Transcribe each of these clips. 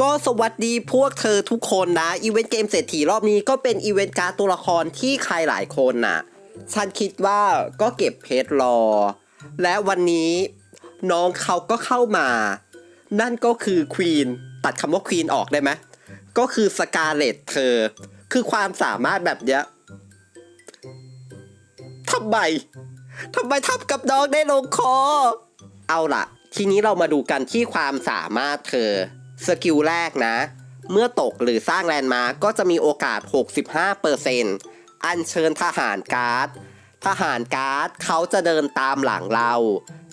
ก็สวัสดีพวกเธอทุกคนนะ อีเวนต์เกมเศรษฐีรอบนี้ก็เป็นอีเวนต์การ์ดตัวละครที่ใครหลายคนน่ะ ฉันคิดว่าก็เก็บเพชรรอ และวันนี้น้องเขาก็เข้ามา นั่นก็คือควีนตัดคำว่าควีนออกได้ไหมก็คือสกาเลตเธอ คือความสามารถแบบเนี้ยทำไมทำไมทำกับน้องได้ลงคอ เอาล่ะ ทีนี้เรามาดูกันที่ความสามารถเธอ สกิลแรกนะ เมื่อตกหรือสร้างแลนด์มาร์กก็จะมีโอกาส 65%อัญเชิญทหารการ์ด ทหารการ์ดเขาจะเดินตามหลังเรา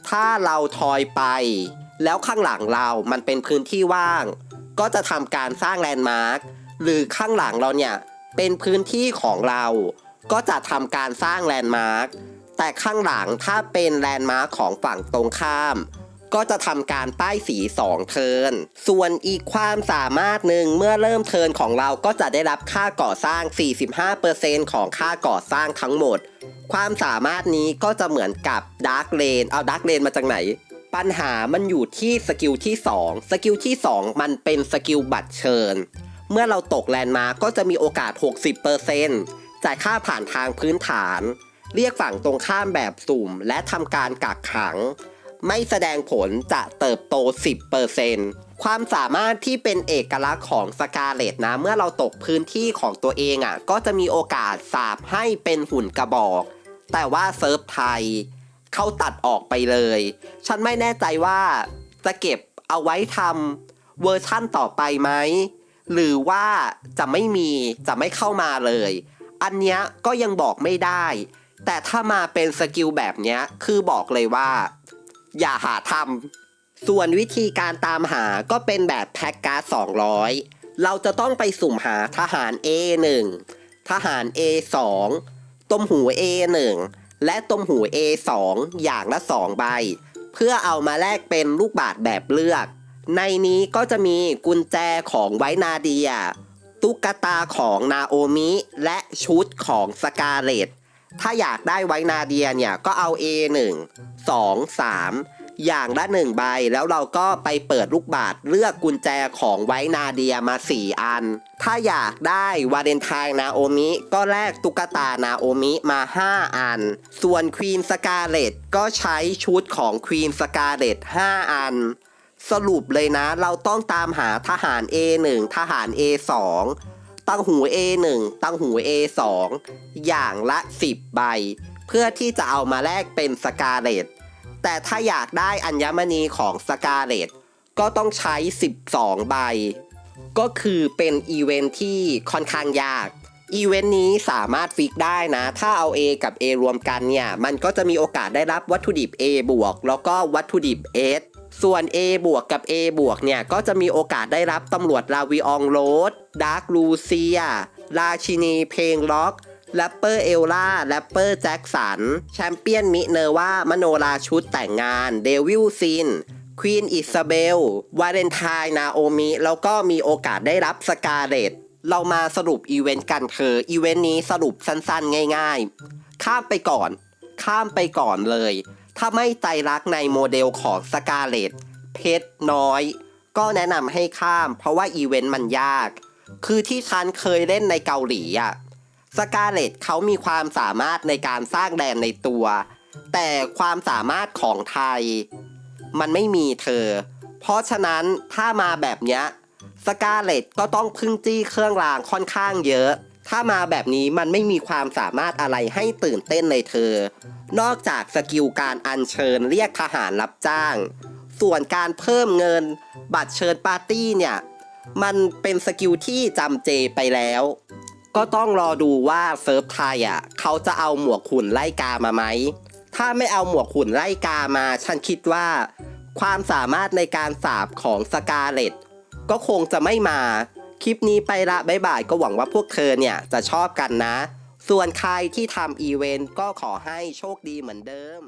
ถ้าเราทอยไป แล้วข้างหลังเรามันเป็นพื้นที่ว่าง ก็จะทำการสร้างแลนด์มาร์กหรือข้างหลังเราเนี่ยเป็นพื้นที่ของเรา ก็จะทำการสร้างแลนด์มาร์กแต่ข้างหลังถ้าเป็นแลนด์มาร์กของฝั่งตรงข้าม ก็จะทำการป้ายสี 2 เทิร์น ส่วนอีกความสามารถหนึ่งเมื่อเริ่มเทิร์นของเราก็จะได้รับค่าก่อสร้าง 45%ของค่าก่อสร้างทั้งหมด ความสามารถนี้ก็จะเหมือนกับดาร์กเลนเอาดาร์กเลนมาจากไหนปัญหามันอยู่ที่สกิลที่ 2 สกิลที่ 2 มันเป็นสกิลบัตรเชิญ เมื่อเราตกแลนด์มากก็จะมีโอกาส 60%จ่ายค่าผ่านทางพื้นฐาน เรียกฝั่งตรงข้ามแบบสุ่มและทำการกักขัง ไม่แสดงผลจะเติบโต 10%ความสามารถที่เป็นเอกลักษณ์ของสกาเลตนะ เมื่อเราตกพื้นที่ของตัวเองอะ่ะ ก็จะมีโอกาสสาบให้เป็นหุ่นกระบอก แต่ว่าเซิร์ฟไทยเขาตัดออกไปเลย ฉันไม่แน่ใจว่าจะเก็บเอาไว้ทำเวอร์ชั่นต่อไปไหม หรือว่าจะไม่มีจะไม่เข้ามาเลย อันเนี้ยก็ยังบอกไม่ได้ แต่ถ้ามาเป็นสกิลแบบเนี้ยคือบอกเลยว่า อย่าหาทำส่วนวิธีการตามหาก็เป็นแบบแพ็กการ์ด200 เราจะต้องไปสุ่มหาทหาร A1 ทหาร A2 ต้มหู A1 และต้มหู A2 อย่างละ 2 ใบ เพื่อเอามาแลกเป็นลูกบาศก์แบบเลือก ในนี้ก็จะมีกุญแจของไวนาเดีย ตุ๊กตาของนาโอมิ และชุดของสกาเลตถ้าอยากได้ไวนาเดียเนี่ยก็เอา A1 2 3 อย่างละหนึ่งใบ แล้วเราก็ไปเปิดลูกบาศก์เลือกกุญแจของไว้นาเดียมา 4 อัน ถ้าอยากได้วาเลนไทน์นาโอมิก็แลกตุ๊กตานาโอมิมา 5 อัน ส่วนควีนสกาเลตก็ใช้ชุดของควีนสกาเลต5 อันสรุปเลยนะ เราต้องตามหาทหาร A1 ทหาร A2 ตั้งหู A1 ตั้งหู A2 อย่างละ 10 ใบ เพื่อที่จะเอามาแลกเป็นสกาเลตแต่ถ้าอยากได้อัญมณีของสกาเลตก็ต้องใช้ 12 ใบ ก็คือเป็นอีเวนท์ที่ค่อนข้างยากอีเวนต์นี้สามารถฟิกได้นะ ถ้าเอา A กับ A รวมกันเนี่ย มันก็จะมีโอกาสได้รับวัตถุดิบ A บวก แล้วก็วัตถุดิบ S ส่วน A บวกกับ A บวกเนี่ย ก็จะมีโอกาสได้รับตำรวจลาวิองโรดดาร์คลูเซีย ราชินีเพลงล็อก แรปเปอร์เอลล่าแรปเปอร์แจ็คสัน แชมเปี้ยนมิเนอร์ว่ามโนราชุดแต่งงาน เดวิลซินควีนอิซาเบล วาเลนไทน์นาโอมิแล้วก็มีโอกาสได้รับสกาเลตเรามาสรุปอีเวนต์กันเธอ อีเวนต์นี้สรุปสั้นๆ ง่ายๆ ข้ามไปก่อน ข้ามไปก่อนเลย ถ้าไม่ใจรักในโมเดลของสกาเลตเพชรน้อย ก็แนะนำให้ข้าม เพราะว่าอีเวนต์มันยาก คือที่ฉันเคยเล่นในเกาหลีอะ สกาเลตเขามีความสามารถในการสร้างแดนในตัว แต่ความสามารถของไทย มันไม่มีเธอ เพราะฉะนั้นถ้ามาแบบเนี้ยสกาเลตก็ต้องพึ่งจี้เครื่องรางค่อนข้างเยอะ ถ้ามาแบบนี้มันไม่มีความสามารถอะไรให้ตื่นเต้นเลยเธอ นอกจากสกิลการอัญเชิญเรียกทหารรับจ้าง ส่วนการเพิ่มเงิน บัตรเชิญปาร์ตี้เนี่ย มันเป็นสกิลที่จำเจไปแล้ว ก็ต้องรอดูว่าเซิร์ฟไทยอะเขาจะเอาหมวกขุนไล่กามาไหม ถ้าไม่เอาหมวกขุนไล่กามา ฉันคิดว่า ความสามารถในการสาบของสกาเลตก็คงจะไม่มา คลิปนี้ไปละบ๊ายบายก็หวังว่าพวกเธอเนี่ยจะชอบกันนะ ส่วนใครที่ทำอีเวนต์ก็ขอให้โชคดีเหมือนเดิม